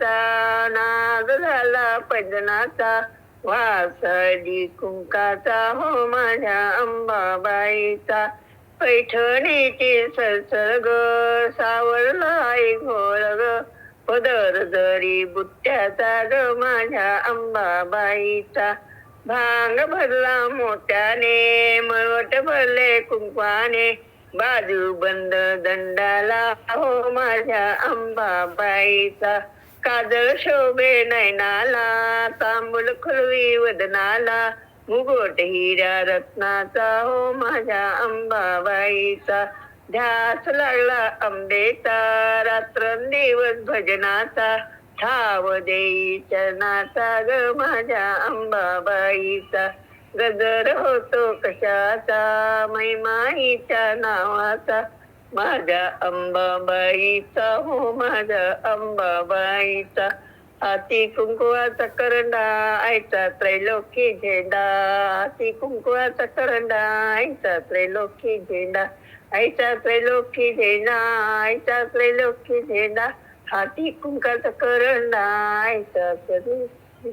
कुंकाचा नाद झाला पंजनाचा वासडी कुंकाचा हो माझ्या अंबाबाईचा. पैठणीची सरसर ग सावरलाय घोळ ग. पदर जरी बुट्ट्याचा ग माझ्या अंबाबाईचा. भांग भरला मोठ्याने मळवट भरले कुंकवाने. बाजू बंद दंडाला हो माझ्या अंबाबाईचा. काजळ शोभे नयनाला तांबूल खुलवी वदनाला मुगोट हिरा रत्नाचा हो माझ्या अंबाबाईचा. ध्यास लागला अंबेचा रात्रंदिवस भजनाचा. ठाव देई चरणाचा ग माझ्या अंबाबाईचा. गजर होतो कशाचा मैमाईच्या नावाचा. माझ्या अंबाबाईचा हो माझ्या अंबाबाईचा हाती कुंकुवाचा करंडा आईचा त्रैलोकी झेंडा हाती कुंकुवाचा करंडा आईचा त्रैलोकी झेंडा आईचा त्रैलोकी झेंडा आईचा त्रैलोकी झेंडा हाती कुंकाचा करंडा आईचा त्रैलोकी